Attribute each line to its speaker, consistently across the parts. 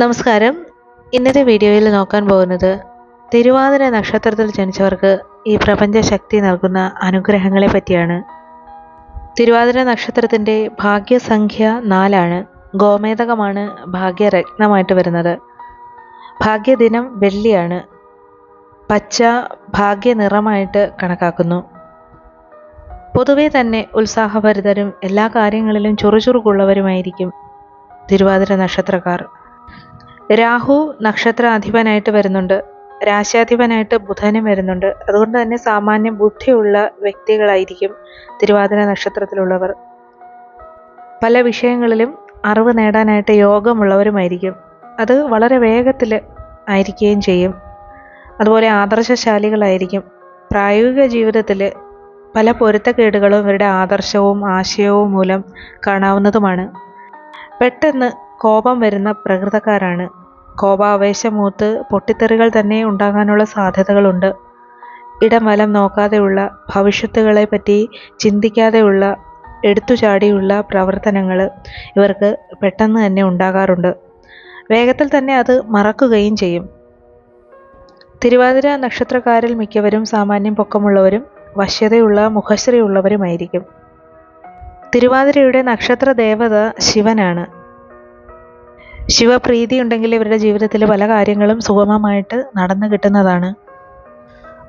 Speaker 1: നമസ്കാരം. ഇന്നത്തെ വീഡിയോയിൽ നോക്കാൻ പോകുന്നത് തിരുവാതിര നക്ഷത്രത്തിൽ ജനിച്ചവർക്ക് ഈ പ്രപഞ്ച ശക്തി നൽകുന്ന അനുഗ്രഹങ്ങളെ പറ്റിയാണ്. തിരുവാതിര നക്ഷത്രത്തിന്റെ ഭാഗ്യസംഖ്യ നാലാണ്. ഗോമേതകമാണ് ഭാഗ്യരത്നമായിട്ട് വരുന്നത്. ഭാഗ്യദിനം വെള്ളിയാണ്. പച്ച ഭാഗ്യനിറമായിട്ട് കണക്കാക്കുന്നു. പൊതുവെ തന്നെ ഉത്സാഹഭരിതരും എല്ലാ കാര്യങ്ങളിലും ചുറുചുറുക്കുള്ളവരുമായിരിക്കും തിരുവാതിര നക്ഷത്രക്കാർ. രാഹു നക്ഷത്ര അധിപനായിട്ട് വരുന്നുണ്ട്. രാശാധിപനായിട്ട് ബുധനും വരുന്നുണ്ട്. അതുകൊണ്ട് തന്നെ സാമാന്യ ബുദ്ധിയുള്ള വ്യക്തികളായിരിക്കും തിരുവാതിര നക്ഷത്രത്തിലുള്ളവർ. പല വിഷയങ്ങളിലും അറിവ് നേടാനായിട്ട് യോഗമുള്ളവരുമായിരിക്കും. അത് വളരെ വേഗത്തിൽ ആയിരിക്കുകയും ചെയ്യും. അതുപോലെ ആദർശശാലികളായിരിക്കും. പ്രായോഗിക ജീവിതത്തിൽ പല പൊരുത്തക്കേടുകളും ഇവരുടെ ആദർശവും ആശയവും മൂലം കാണാവുന്നതുമാണ്. പെട്ടെന്ന് കോപം വരുന്ന പ്രകൃതക്കാരാണ് കോപാവേശം മൂത്ത് പൊട്ടിത്തെറികൾ തന്നെ ഉണ്ടാകാനുള്ള സാധ്യതകളുണ്ട്. ഇടം വലം നോക്കാതെയുള്ള ഭവിഷ്യത്തുകളെ പറ്റി ചിന്തിക്കാതെയുള്ള എടുത്തുചാടിയുള്ള പ്രവർത്തനങ്ങൾ ഇവർക്ക് പെട്ടെന്ന് തന്നെ ഉണ്ടാകാറുണ്ട്. വേഗത്തിൽ തന്നെ അത് മറക്കുകയും ചെയ്യും. തിരുവാതിര നക്ഷത്രക്കാരിൽ മിക്കവരും സാമാന്യം പൊക്കമുള്ളവരും വശ്യതയുള്ള മുഖശ്രീയുള്ളവരുമായിരിക്കും തിരുവാതിരയുടെ നക്ഷത്ര ദേവത ശിവനാണ്. ശിവപ്രീതി ഉണ്ടെങ്കിൽ ഇവരുടെ ജീവിതത്തിൽ പല കാര്യങ്ങളും സുഗമമായിട്ട് നടന്നു കിട്ടുന്നതാണ്.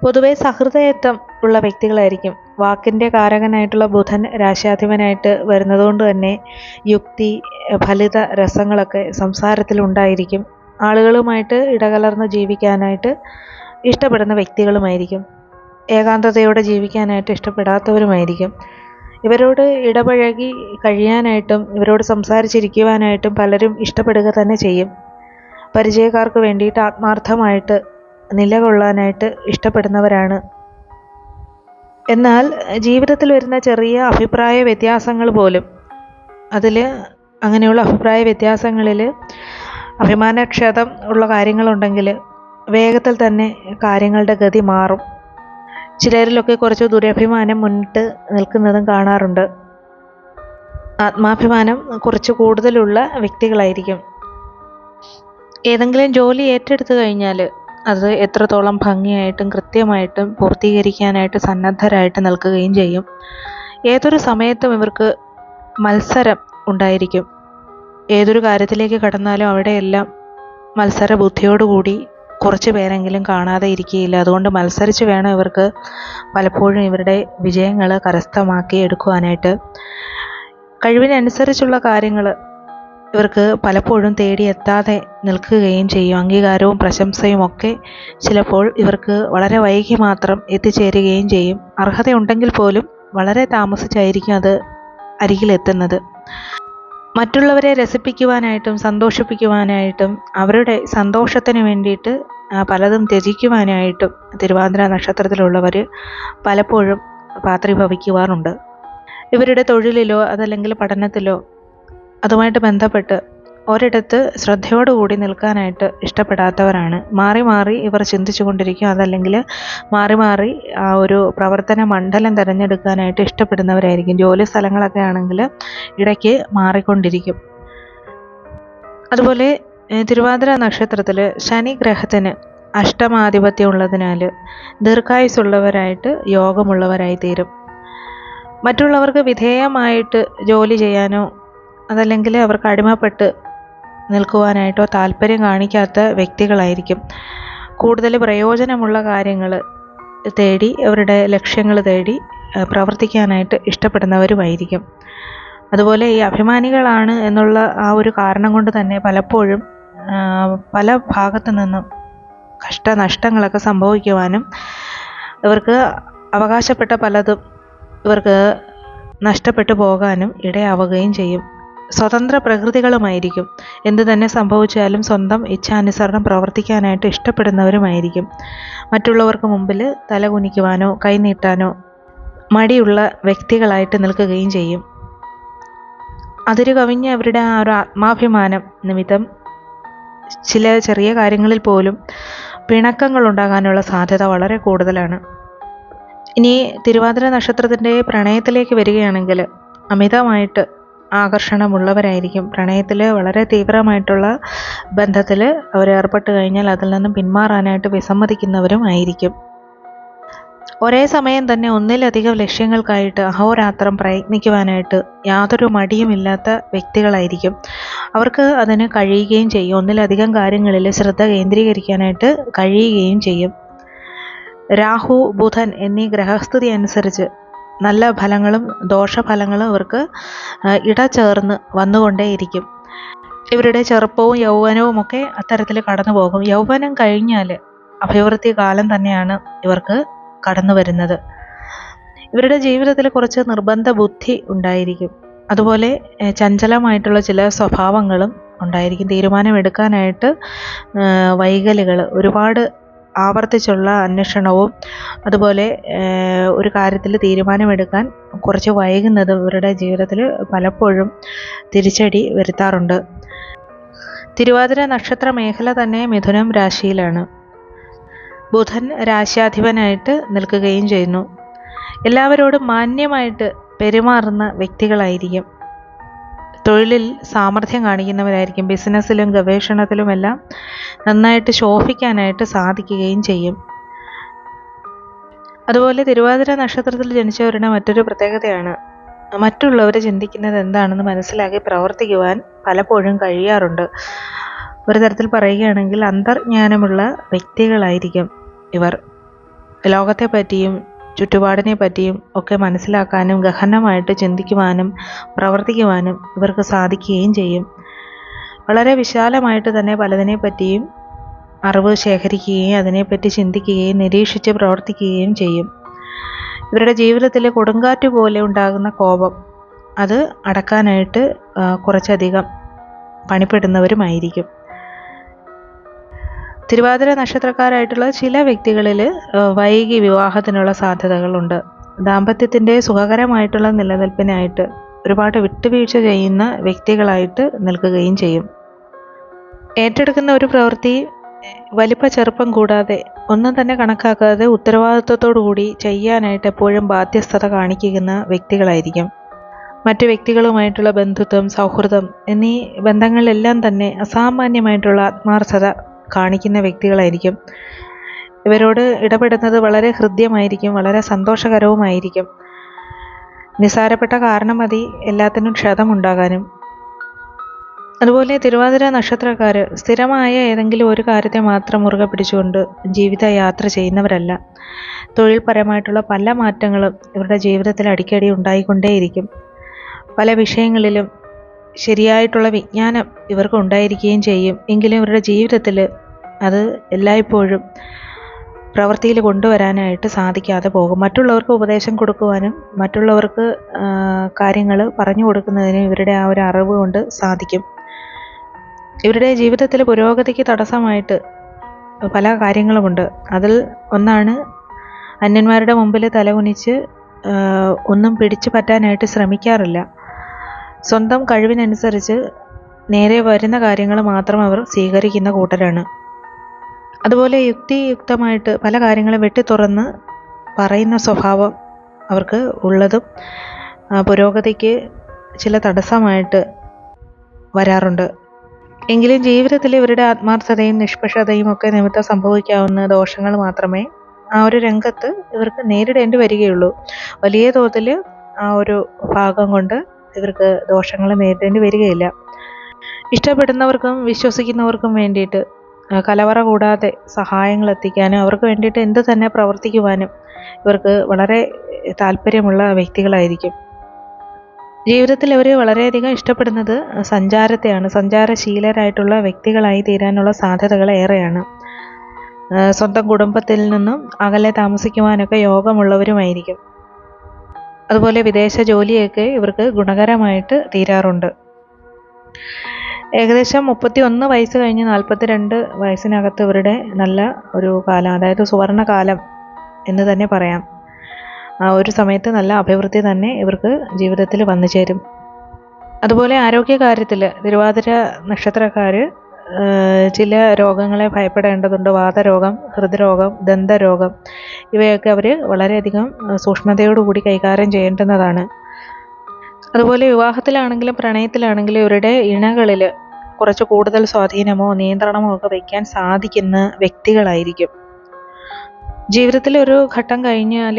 Speaker 1: പൊതുവെ സഹൃദയത്വം ഉള്ള വ്യക്തികളായിരിക്കും. വാക്കിന്റെ കാരകനായിട്ടുള്ള ബുധൻ രാശാധിപനായിട്ട് വരുന്നതുകൊണ്ട് തന്നെ യുക്തി ഫലിത രസങ്ങളൊക്കെ സംസാരത്തിൽ ഉണ്ടായിരിക്കും. ആളുകളുമായിട്ട് ഇടകലർന്ന് ജീവിക്കാനായിട്ട് ഇഷ്ടപ്പെടുന്ന വ്യക്തികളുമായിരിക്കും. ഏകാന്തതയോടെ ജീവിക്കാനായിട്ട് ഇഷ്ടപ്പെടാത്തവരുമായിരിക്കും. ഇവരോട് ഇടപഴകി കഴിയാനായിട്ടും ഇവരോട് സംസാരിച്ചിരിക്കുവാനായിട്ടും പലരും ഇഷ്ടപ്പെടുക തന്നെ ചെയ്യും. പരിചയക്കാർക്ക് വേണ്ടിയിട്ട് ആത്മാർത്ഥമായിട്ട് നിലകൊള്ളാനായിട്ട് ഇഷ്ടപ്പെടുന്നവരാണ്. എന്നാൽ ജീവിതത്തിൽ വരുന്ന ചെറിയ അഭിപ്രായ വ്യത്യാസങ്ങൾ പോലും അതിൽ അങ്ങനെയുള്ള അഭിപ്രായ വ്യത്യാസങ്ങളിൽ അഭിമാനക്ഷതം ഉള്ള കാര്യങ്ങളുണ്ടെങ്കിൽ വേഗത്തിൽ തന്നെ കാര്യങ്ങളുടെ ഗതി മാറും. ചിലരിലൊക്കെ കുറച്ച് ദുരഭിമാനം മുന്നിട്ട് നിൽക്കുന്നതും കാണാറുണ്ട്. ആത്മാഭിമാനം കുറച്ച് കൂടുതലുള്ള വ്യക്തികളായിരിക്കും. ഏതെങ്കിലും ജോലി ഏറ്റെടുത്തു കഴിഞ്ഞാൽ അത് എത്രത്തോളം ഭംഗിയായിട്ടും കൃത്യമായിട്ടും പൂർത്തീകരിക്കാനായിട്ട് സന്നദ്ധരായിട്ട് നിൽക്കുകയും ചെയ്യും. ഏതൊരു സമയത്തും ഇവർക്ക് മത്സരം ഉണ്ടായിരിക്കും. ഏതൊരു കാര്യത്തിലേക്ക് കടന്നാലും അവിടെയെല്ലാം മത്സര ബുദ്ധിയോടുകൂടി കുറച്ച് പേരെങ്കിലും കാണാതെ ഇരിക്കുകയില്ല. അതുകൊണ്ട് മത്സരിച്ച് വേണം ഇവർക്ക് പലപ്പോഴും ഇവരുടെ വിജയങ്ങൾ കരസ്ഥമാക്കി എടുക്കുവാനായിട്ട്. കഴിവിനനുസരിച്ചുള്ള കാര്യങ്ങൾ ഇവർക്ക് പലപ്പോഴും തേടിയെത്താതെ നിൽക്കുകയും ചെയ്യും. അംഗീകാരവും പ്രശംസയും ഒക്കെ ചിലപ്പോൾ ഇവർക്ക് വളരെ വൈകി മാത്രം എത്തിച്ചേരുകയും ചെയ്യും. അർഹതയുണ്ടെങ്കിൽ പോലും വളരെ താമസിച്ചായിരിക്കും അത് അരികിലെത്തുന്നത്. മറ്റുള്ളവരെ രസിപ്പിക്കുവാനായിട്ടും സന്തോഷിപ്പിക്കുവാനായിട്ടും അവരുടെ സന്തോഷത്തിന് വേണ്ടിയിട്ട് പലതും ത്യജിക്കുവാനായിട്ടും തിരുവാതിര നക്ഷത്രത്തിലുള്ളവർ പലപ്പോഴും പാത്രീഭവിക്കുവാറുണ്ട്. ഇവരുടെ തൊഴിലിലോ അതല്ലെങ്കിൽ പഠനത്തിലോ അതുമായിട്ട് ബന്ധപ്പെട്ട് ഒരിടത്ത് ശ്രദ്ധയോടുകൂടി നിൽക്കാനായിട്ട് ഇഷ്ടപ്പെടാത്തവരാണ്. മാറി മാറി ഇവർ ചിന്തിച്ചു കൊണ്ടിരിക്കും. അതല്ലെങ്കിൽ മാറി മാറി ആ ഒരു പ്രവർത്തന മണ്ഡലം തിരഞ്ഞെടുക്കാനായിട്ട് ഇഷ്ടപ്പെടുന്നവരായിരിക്കും. ജോലി സ്ഥലങ്ങളൊക്കെ ആണെങ്കിൽ ഇടയ്ക്ക് മാറിക്കൊണ്ടിരിക്കും. അതുപോലെ തിരുവാതിര നക്ഷത്രത്തിൽ ശനി ഗ്രഹത്തിന് അഷ്ടമാധിപത്യം ഉള്ളതിനാൽ ദീർഘായുസുള്ളവരായിട്ട് യോഗമുള്ളവരായി തീരും. മറ്റുള്ളവർക്ക് വിധേയമായിട്ട് ജോലി ചെയ്യാനോ അതല്ലെങ്കിൽ അവർക്ക് അടിമപ്പെട്ട് നിൽക്കുവാനായിട്ടോ താല്പര്യം കാണിക്കാത്ത വ്യക്തികളായിരിക്കും. കൂടുതൽ പ്രയോജനമുള്ള കാര്യങ്ങൾ തേടി അവരുടെ ലക്ഷ്യങ്ങൾ തേടി പ്രവർത്തിക്കാനായിട്ട് ഇഷ്ടപ്പെടുന്നവരുമായിരിക്കും. അതുപോലെ ഈ അഭിമാനികളാണ് എന്നുള്ള ആ ഒരു കാരണം കൊണ്ട് തന്നെ പലപ്പോഴും പല ഭാഗത്തു നിന്നും കഷ്ടനഷ്ടങ്ങളൊക്കെ സംഭവിക്കുവാനും ഇവർക്ക് അവകാശപ്പെട്ട പലതും ഇവർക്ക് നഷ്ടപ്പെട്ടു പോകാനും ഇടയാവുകയും ചെയ്യും. സ്വതന്ത്ര പ്രകൃതികളുമായിരിക്കും എന്തു തന്നെ സംഭവിച്ചാലും സ്വന്തം ഇച്ഛാനുസരണം പ്രവർത്തിക്കാനായിട്ട് ഇഷ്ടപ്പെടുന്നവരുമായിരിക്കും. മറ്റുള്ളവർക്ക് മുമ്പിൽ തലകുനിക്കുവാനോ കൈനീട്ടാനോ മടിയുള്ള വ്യക്തികളായിട്ട് നിൽക്കുകയും ചെയ്യും. അതിരു കവിഞ്ഞ അവരുടെ ആ ഒരു ആത്മാഭിമാനം നിമിത്തം ചില ചെറിയ കാര്യങ്ങളിൽ പോലും പിണക്കങ്ങൾ ഉണ്ടാകാനുള്ള സാധ്യത വളരെ കൂടുതലാണ്. ഇനി തിരുവാതിര നക്ഷത്രത്തിന്റെ പ്രണയത്തിലേക്ക് വരികയാണെങ്കിൽ അമിതമായിട്ട് ആകർഷണമുള്ളവരായിരിക്കും. പ്രണയത്തിൽ വളരെ തീവ്രമായിട്ടുള്ള ബന്ധത്തിൽ അവർ ഏർപ്പെട്ട് കഴിഞ്ഞാൽ അതിൽ നിന്നും പിന്മാറാനായിട്ട് വിസമ്മതിക്കുന്നവരും ആയിരിക്കും. ഒരേ സമയം തന്നെ ഒന്നിലധികം ലക്ഷ്യങ്ങൾക്കായിട്ട് അഹോരാത്രം പ്രയത്നിക്കുവാനായിട്ട് യാതൊരു മടിയുമില്ലാത്ത വ്യക്തികളായിരിക്കും. അവർക്ക് അതിന് കഴിയുകയും ചെയ്യും. ഒന്നിലധികം കാര്യങ്ങളിൽ ശ്രദ്ധ കേന്ദ്രീകരിക്കാനായിട്ട് കഴിയുകയും ചെയ്യും. രാഹു ബുധൻ എന്നീ ഗ്രഹസ്ഥിതി അനുസരിച്ച് നല്ല ഫലങ്ങളും ദോഷഫലങ്ങളും അവർക്ക് ഇടചേർന്ന് വന്നുകൊണ്ടേയിരിക്കും. ഇവരുടെ ചെറുപ്പവും യൗവനവും ഒക്കെ അത്തരത്തിൽ കടന്നു പോകും യൗവനം കഴിഞ്ഞാൽ അഭിവൃദ്ധി കാലം തന്നെയാണ് ഇവർക്ക് കടന്നു വരുന്നത്. ഇവരുടെ ജീവിതത്തിൽ കുറച്ച് നിർബന്ധ ബുദ്ധി ഉണ്ടായിരിക്കും. അതുപോലെ ചഞ്ചലമായിട്ടുള്ള ചില സ്വഭാവങ്ങളും ഉണ്ടായിരിക്കും. തീരുമാനമെടുക്കാനായിട്ട് വൈകലുകൾ ഒരുപാട് ആവർത്തിച്ചുള്ള അന്വേഷണവും അതുപോലെ ഒരു കാര്യത്തിൽ തീരുമാനമെടുക്കാൻ കുറച്ച് വൈകുന്നത് ഇവരുടെ ജീവിതത്തിൽ പലപ്പോഴും തിരിച്ചടി വരുത്താറുണ്ട്. തിരുവാതിര നക്ഷത്ര മേഖല തന്നെ മിഥുനം രാശിയിലാണ്. ബുധൻ രാശ്യാധിപനായിട്ട് നിൽക്കുകയും ചെയ്യുന്നു. എല്ലാവരോടും മാന്യമായിട്ട് പെരുമാറുന്ന വ്യക്തികളായിരിക്കും. തൊഴിലിൽ സാമർഥ്യം കാണിക്കുന്നവരായിരിക്കും. ബിസിനസ്സിലും ഗവേഷണത്തിലുമെല്ലാം നന്നായിട്ട് ശോഭിക്കാനായിട്ട് സാധിക്കുകയും ചെയ്യും. അതുപോലെ തിരുവാതിര നക്ഷത്രത്തിൽ ജനിച്ചവരുടെ മറ്റൊരു പ്രത്യേകതയാണ് മറ്റുള്ളവർ ചിന്തിക്കുന്നത് എന്താണെന്ന് മനസ്സിലാക്കി പ്രവർത്തിക്കുവാൻ പലപ്പോഴും കഴിയാറുണ്ട്. ഒരു തരത്തിൽ പറയുകയാണെങ്കിൽ അന്തർജ്ഞാനമുള്ള വ്യക്തികളായിരിക്കും ഇവർ. ലോകത്തെ പറ്റിയും ചുറ്റുപാടിനെ പറ്റിയും ഒക്കെ മനസ്സിലാക്കാനും ഗഹനമായിട്ട് ചിന്തിക്കുവാനും പ്രവർത്തിക്കുവാനും ഇവർക്ക് സാധിക്കുകയും ചെയ്യും. വളരെ വിശാലമായിട്ട് തന്നെ പലതിനെ പറ്റിയും അറിവ് ശേഖരിക്കുകയും അതിനെപ്പറ്റി ചിന്തിക്കുകയും നിരീക്ഷിച്ച് പ്രവർത്തിക്കുകയും ചെയ്യും. ഇവരുടെ ജീവിതത്തിൽ കൊടുങ്കാറ്റ് പോലെ ഉണ്ടാകുന്ന കോപം അത് അടക്കാനായിട്ട് കുറച്ചധികം പണിപ്പെടുന്നവരുമായിരിക്കും. തിരുവാതിര നക്ഷത്രക്കാരായിട്ടുള്ള ചില വ്യക്തികളിൽ വൈകി വിവാഹത്തിനുള്ള സാധ്യതകളുണ്ട്. ദാമ്പത്യത്തിന്റെ സുഖകരമായിട്ടുള്ള നിലനിൽപ്പിനായിട്ട് ഒരുപാട് വിട്ടുവീഴ്ച ചെയ്യുന്ന വ്യക്തികളായിട്ട് നിൽക്കുകയും ചെയ്യും. ഏറ്റെടുക്കുന്ന ഒരു പ്രവൃത്തി വലിപ്പ ചെറുപ്പം കൂടാതെ ഒന്നും തന്നെ കണക്കാക്കാതെ കൂടി ചെയ്യാനായിട്ട് എപ്പോഴും ബാധ്യസ്ഥത കാണിക്കുന്ന വ്യക്തികളായിരിക്കും. മറ്റു വ്യക്തികളുമായിട്ടുള്ള ബന്ധുത്വം സൗഹൃദം എന്നീ ബന്ധങ്ങളിലെല്ലാം തന്നെ അസാമാന്യമായിട്ടുള്ള ആത്മാർത്ഥത കാണിക്കുന്ന വ്യക്തികളായിരിക്കും. ഇവരോട് ഇടപെടുന്നത് വളരെ ഹൃദ്യമായിരിക്കും വളരെ സന്തോഷകരവുമായിരിക്കും. നിസാരപ്പെട്ട കാരണം മതി എല്ലാത്തിനും ക്ഷതമുണ്ടാകാനും. അതുപോലെ തിരുവാതിര നക്ഷത്രക്കാർ സ്ഥിരമായ ഏതെങ്കിലും ഒരു കാര്യത്തെ മാത്രം മുറുകെ പിടിച്ചുകൊണ്ട് ജീവിത യാത്ര ചെയ്യുന്നവരല്ല. തൊഴിൽപരമായിട്ടുള്ള പല മാറ്റങ്ങളും ഇവരുടെ ജീവിതത്തിൽ അടിക്കടി ഉണ്ടായിക്കൊണ്ടേയിരിക്കും. പല വിഷയങ്ങളിലും ശരിയായിട്ടുള്ള വിജ്ഞാനം ഇവർക്ക് ഉണ്ടായിരിക്കുകയും ചെയ്യും. എങ്കിലും ഇവരുടെ ജീവിതത്തിൽ അത് എല്ലായ്പ്പോഴും പ്രവൃത്തിയിൽ കൊണ്ടുവരാനായിട്ട് സാധിക്കാതെ പോകും. മറ്റുള്ളവർക്ക് ഉപദേശം കൊടുക്കുവാനും മറ്റുള്ളവർക്ക് കാര്യങ്ങൾ പറഞ്ഞു കൊടുക്കുന്നതിനും ഇവരുടെ ആ ഒരു അറിവ് കൊണ്ട് സാധിക്കും. ഇവരുടെ ജീവിതത്തിൽ പുരോഗതിക്ക് തടസ്സമായിട്ട് പല കാര്യങ്ങളുമുണ്ട്. അതിൽ ഒന്നാണ് അന്യന്മാരുടെ മുമ്പിൽ തലകുനിച്ച് ഒന്നും പിടിച്ചു പറ്റാനായിട്ട് ശ്രമിക്കാറില്ല. സ്വന്തം കഴിവിനനുസരിച്ച് നേരെ വരുന്ന കാര്യങ്ങൾ മാത്രം അവർ സ്വീകരിക്കുന്ന കൂട്ടരാണ്. അതുപോലെ യുക്തിയുക്തമായിട്ട് പല കാര്യങ്ങളും വെട്ടി തുറന്ന് പറയുന്ന സ്വഭാവം അവർക്ക് ഉള്ളതും പുരോഗതിക്ക് ചില തടസ്സമായിട്ട് വരാറുണ്ട്. എങ്കിലും ജീവിതത്തിൽ ഇവരുടെ ആത്മാർത്ഥതയും നിഷ്പക്ഷതയും ഒക്കെ നിമിത്തം സംഭവിക്കാവുന്ന ദോഷങ്ങൾ മാത്രമേ ആ ഒരു രംഗത്ത് ഇവർക്ക് നേരിടേണ്ടി വരികയുള്ളൂ. വലിയ തോതിൽ ആ ഒരു ഭാഗം കൊണ്ട് ഇവർക്ക് ദോഷങ്ങൾ നേരിടേണ്ടി വരികയില്ല. ഇഷ്ടപ്പെടുന്നവർക്കും വിശ്വസിക്കുന്നവർക്കും വേണ്ടിയിട്ട് കലവറ കൂടാതെ സഹായങ്ങൾ എത്തിക്കാനും അവർക്ക് വേണ്ടിയിട്ട് എന്ത് തന്നെ പ്രവർത്തിക്കുവാനും ഇവർക്ക് വളരെ താല്പര്യമുള്ള വ്യക്തികളായിരിക്കും. ജീവിതത്തിൽ അവർ വളരെയധികം ഇഷ്ടപ്പെടുന്നത് സഞ്ചാരത്തെയാണ്. സഞ്ചാരശീലരായിട്ടുള്ള വ്യക്തികളായി തീരാനുള്ള സാധ്യതകൾ ഏറെയാണ്. സ്വന്തം കുടുംബത്തിൽ നിന്നും അകലെ താമസിക്കുവാനൊക്കെ യോഗമുള്ളവരുമായിരിക്കും. അതുപോലെ വിദേശ ജോലിയൊക്കെ ഇവർക്ക് ഗുണകരമായിട്ട് തീരാറുണ്ട്. ഏകദേശം മുപ്പത്തി ഒന്ന് വയസ്സ് കഴിഞ്ഞ് നാൽപ്പത്തി രണ്ട് വയസ്സിനകത്ത് ഇവരുടെ നല്ല ഒരു കാലം അതായത് സുവർണകാലം എന്ന് തന്നെ പറയാം. ആ ഒരു സമയത്ത് നല്ല അഭിവൃദ്ധി തന്നെ ഇവർക്ക് ജീവിതത്തിൽ വന്നു ചേരും. അതുപോലെ ആരോഗ്യകാര്യത്തിൽ തിരുവാതിര നക്ഷത്രക്കാർ ചില രോഗങ്ങളെ ഭയപ്പെടേണ്ടതുണ്ട്. വാതരോഗം ഹൃദ്രോഗം ദന്തരോഗം ഇവയൊക്കെ അവർ വളരെയധികം സൂക്ഷ്മതയോടുകൂടി കൈകാര്യം ചെയ്യേണ്ടുന്നതാണ്. അതുപോലെ വിവാഹത്തിലാണെങ്കിലും പ്രണയത്തിലാണെങ്കിലും ഇവരുടെ ഇണകളിൽ കുറച്ച് കൂടുതൽ സ്വാധീനമോ നിയന്ത്രണമോ ഒക്കെ വയ്ക്കാൻ സാധിക്കുന്ന വ്യക്തികളായിരിക്കും. ജീവിതത്തിൽ ഒരു ഘട്ടം കഴിഞ്ഞാൽ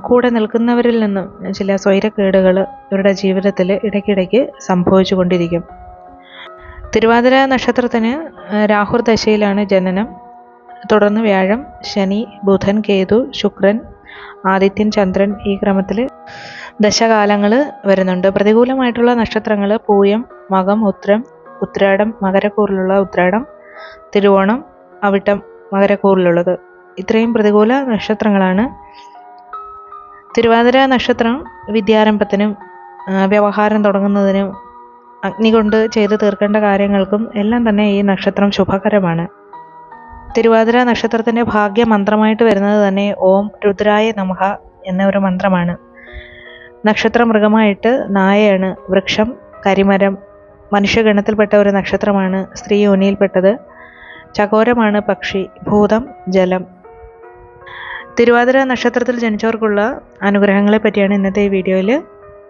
Speaker 1: കൂടെ നിൽക്കുന്നവരിൽ നിന്നും ചില സ്വൈരക്കേടുകൾ ഇവരുടെ ജീവിതത്തിൽ ഇടയ്ക്കിടയ്ക്ക് സംഭവിച്ചു കൊണ്ടിരിക്കും തിരുവാതിര നക്ഷത്രത്തിന് രാഹുർ ദശയിലാണ് ജനനം. തുടർന്ന് വ്യാഴം ശനി ബുധൻ കേതു ശുക്രൻ ആദിത്യൻ ചന്ദ്രൻ ഈ ക്രമത്തിൽ ദശകാലങ്ങൾ വരുന്നുണ്ട്. പ്രതികൂലമായിട്ടുള്ള നക്ഷത്രങ്ങൾ പൂയം മകം ഉത്രം ഉത്രാടം മകരക്കൂറിലുള്ള ഉത്രാടം തിരുവോണം അവിട്ടം മകരക്കൂറിലുള്ളത്. ഇത്രയും പ്രതികൂല നക്ഷത്രങ്ങളാണ്. തിരുവാതിര നക്ഷത്രം വിദ്യാരംഭത്തിനും വ്യവഹാരം തുടങ്ങുന്നതിനും അഗ്നി കൊണ്ട് ചെയ്തു തീർക്കേണ്ട കാര്യങ്ങൾക്കും എല്ലാം തന്നെ ഈ നക്ഷത്രം ശുഭകരമാണ്. തിരുവാതിര നക്ഷത്രത്തിന്റെ ഭാഗ്യ മന്ത്രമായിട്ട് വരുന്നത് തന്നെ ഓം രുദ്രായ നമഹ എന്ന ഒരു മന്ത്രമാണ്. നക്ഷത്ര മൃഗമായിട്ട് നായയാണ് വൃക്ഷം കരിമരം മനുഷ്യഗണത്തിൽപ്പെട്ട ഒരു നക്ഷത്രമാണ് സ്ത്രീ യോനിയിൽപ്പെട്ടത്. ചകോരമാണ് പക്ഷി ഭൂതം ജലം. തിരുവാതിര നക്ഷത്രത്തിൽ ജനിച്ചവർക്കുള്ള അനുഗ്രഹങ്ങളെ പറ്റിയാണ് ഇന്നത്തെ ഈ വീഡിയോയിൽ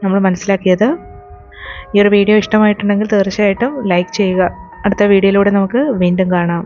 Speaker 1: നമ്മൾ മനസ്സിലാക്കിയത്. ഈ ഒരു വീഡിയോ ഇഷ്ടമായിട്ടുണ്ടെങ്കിൽ തീർച്ചയായിട്ടും ലൈക്ക് ചെയ്യുക. അടുത്ത വീഡിയോയിലൂടെ നമുക്ക് വീണ്ടും കാണാം.